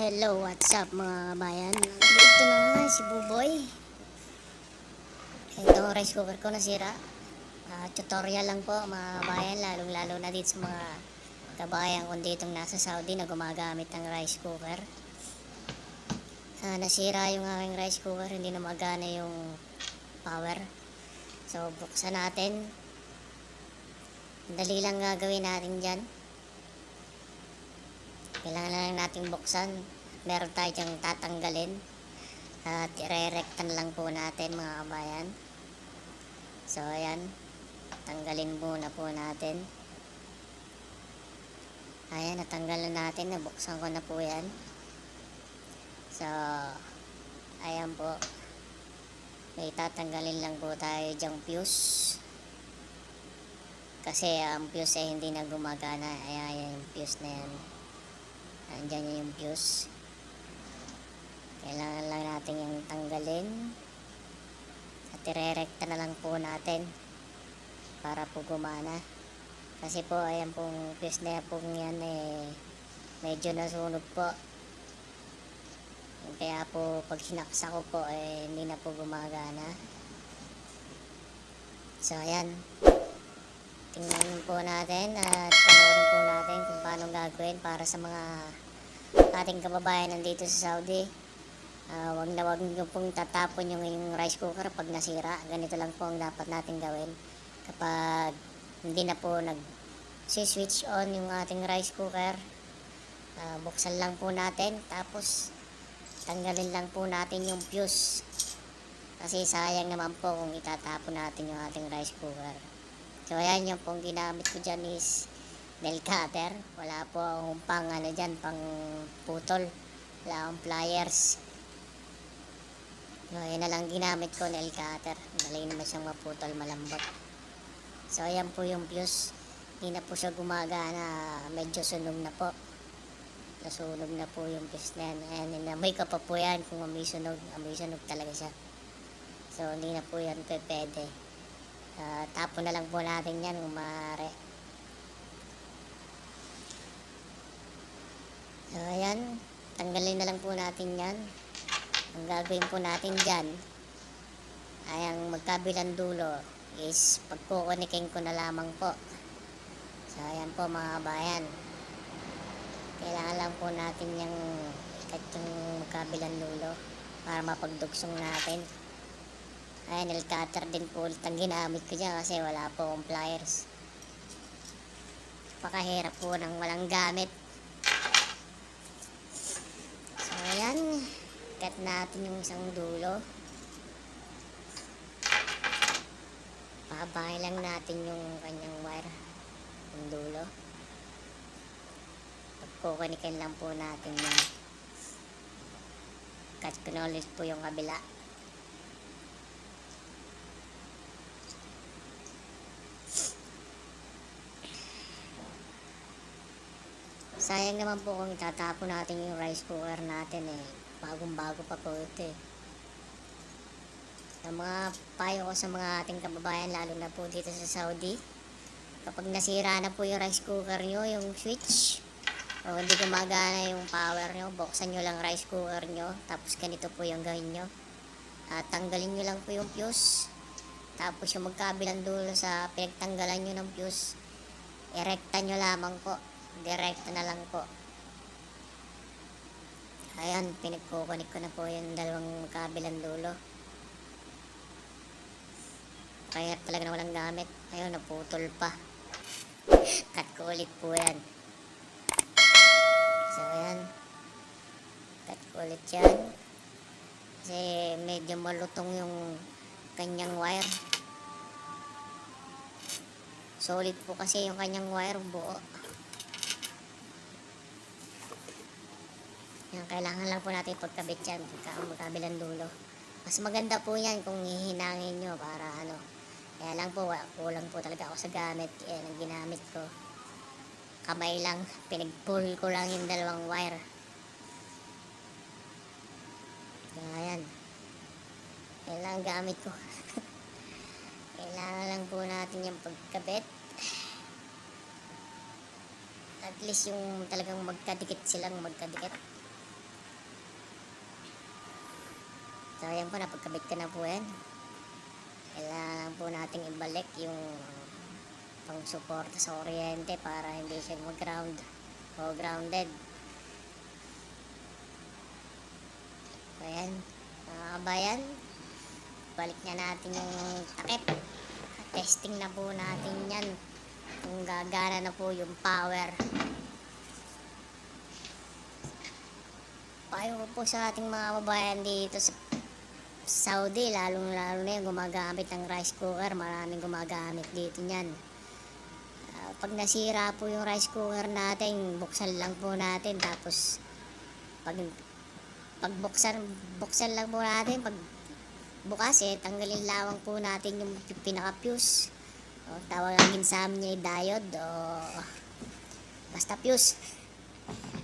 Hello, what's up mga kabayan? Ito na nga si Buboy. Ito rice cooker ko nasira. Ah, tutorial lang po mga kabayan, lalong lalo na dito sa mga kabayan kung ditong nasa Saudi na gumagamit ng rice cooker. Ah, nasira yung aking rice cooker, hindi na magana yung power. So, buksan natin. Dali lang gagawin natin dyan. Kailangan lang natin buksan. Meron tayo diyang tatanggalin. At irerektan lang po natin mga kabayan. So, ayan. Tanggalin muna po natin. Ayan, natanggal na natin. Nabuksan ko na po yan. So, ayan po. May tatanggalin lang po tayo diyang fuse. Kasi ang fuse ay hindi na gumagana. Ayan yung fuse na yan. Andyan yun yung fuse. Kailangan lang natin yung tanggalin. At irerekta na lang po natin para po gumana. Kasi po, ayan pong fuse na po yan eh, medyo nasunog po. Kaya po, pag sinaksa ko po, eh, hindi na po gumagana. So, ayan. Tingnan po natin at panoorin po natin kung paano gagawin para sa mga ating kababayan nandito sa Saudi. Ah, wag na wag nyo pong tatapon yung, yung rice cooker pag nasira. Ganito lang po ang dapat natin gawin. Kapag hindi na po nag switch on yung ating rice cooker, ah, buksan lang po natin. Tapos tanggalin lang po natin yung fuse. Kasi sayang naman po kung itatapon natin yung ating rice cooker. So ayan yung pong ginamit ko dyan is nail cutter. Wala po akong pang ano dyan, pang putol. Wala akong pliers. So ayan na lang ginamit ko nail cutter. Dali naman siyang maputol, malambot. So ayan po yung fuse. Hindi na po siya gumagana. Medyo sunog na po. Nasunog na po yung fuse na yan. Ayan, inamoy ko pa po yan kung amoy sunog. Amoy sunog talaga siya. So hindi na po yan pwede. Ah, tapon na lang po natin yan kung So, ayan. Tanggalin na lang po natin yan. Ang gagawin po natin dyan, ay ang magkabilang dulo is pagkukunikin ko na lamang po. So, ayan po mga bayan. Kailangan lang po natin yung ikat yung magkabilang dulo para mapagdugsong natin. Ayan, nail cutter din po ulit ang ginamit ko dyan kasi wala po akong pliers. Pakahirap po ng walang gamit. So, ayan. Cut natin yung isang dulo. Pabahay lang natin yung kanyang wire. Yung dulo. Pagkukanikan lang po natin yung na ulit po yung kabila. Sayang naman po kung itatapon natin yung rice cooker natin eh. Bagong bago pa po ito eh. Ang mga payo ko sa mga ating kababayan lalo na po dito sa Saudi. Kapag nasira na po yung rice cooker nyo, yung switch, o hindi gumagana yung power nyo, buksan nyo lang rice cooker nyo, tapos ganito po yung gawin nyo. At tanggalin nyo lang po yung fuse. Tapos yung magkabilang dulo sa pinagtanggalan nyo ng fuse, erekta nyo lamang po. Direkta na lang po. Ayan, pinagkukunik ko na po yung dalawang kabilang dulo. Kaya talaga na walang gamit. Ayun, naputol pa. Cut ko ulit po yan. So, ayan. Cut ko ulit yan. Kasi medyo malutong yung kanyang wire. Solid po kasi yung kanyang wire buo. Yan, kailangan lang po natin pagkabit yan, pagka magkabilang dulo. Mas maganda po yan kung hihinangin nyo para ano. Kaya lang po, kulang po talaga ako sa gamit. Yan ang ginamit ko. Kamay lang, pinag-pull ko lang yung dalawang wire. Kaya yan. Lang ang gamit ko. Kailangan lang po natin yung pagkabit. At least yung talagang magkadikit silang magkadikit. Ayan po, napagkabit ko na po yan. Kailangan po nating ibalik yung pang suporta sa kuryente para hindi siya mag-ground o grounded. So, ayan, mga kabayan, balik na natin yung takip. Testing na po natin yan kung gagana na po yung power. Payo po sa ating mga kababayan dito sa Saudi, lalong lalo na yung gumagamit ng rice cooker. Maraming gumagamit dito niyan. Ah, pag nasira po yung rice cooker natin, buksan lang po natin. Tapos, pag pagbuksan, buksan lang po natin. Pag bukas eh, tanggalin lawang po natin yung pinaka-fuse. O, amin niya yung diode o basta fuse.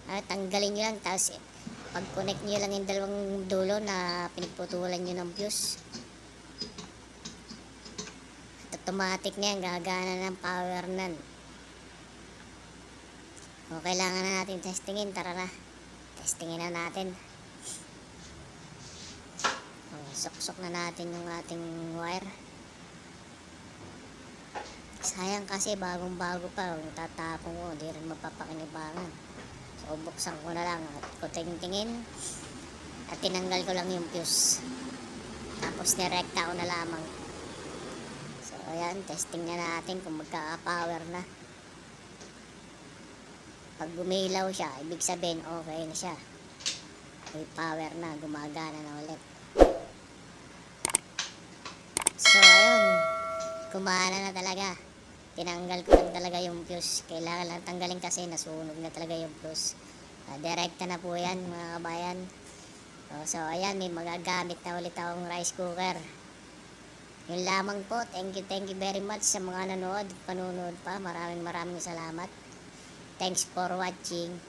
Ah, tanggalin nyo lang, tapos eh, pag-connect nyo lang yung dalawang dulo na pinagputulan nyo ng fuse. At automatic na yan, gagana ng power nan. O, kailangan na natin testingin, tara na. Testingin na natin. O, suksok na natin yung ating wire. Sayang kasi bagong bago pa, yung tatapong ko, di rin mapapakinabangan. So, buksan ko na lang at kuting-tingin at tinanggal ko lang yung fuse. Tapos nirekta ko na lamang. So, ayan, testing na natin kung magkaka-power na. Pag gumilaw siya, ibig sabihin okay na siya. May power na, gumagana na ulit. So, ayun, kumana na talaga. Tinanggal ko lang talaga yung fuse. Kailangan lang tanggalin kasi nasunog na talaga yung fuse. Uh, direkta na po yan mga kabayan. So, so ayan, may magagamit na ulit akong rice cooker. Yun lamang po. Thank you, thank you very much sa mga nanood. Panunood pa. Maraming maraming salamat. Thanks for watching.